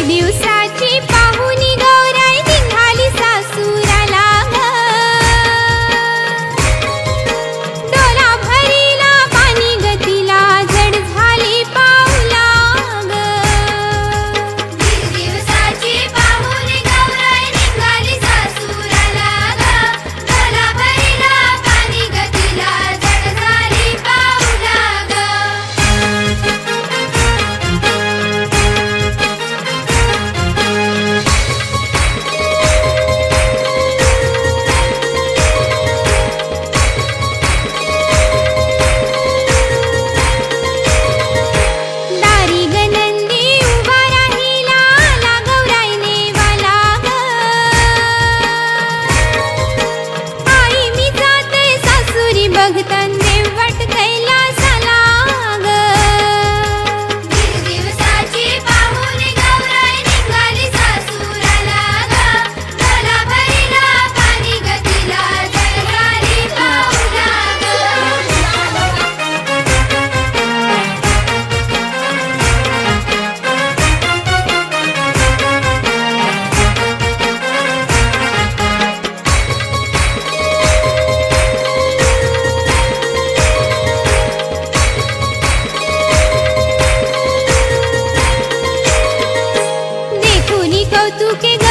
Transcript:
reviews. सासुरी কৌতুকে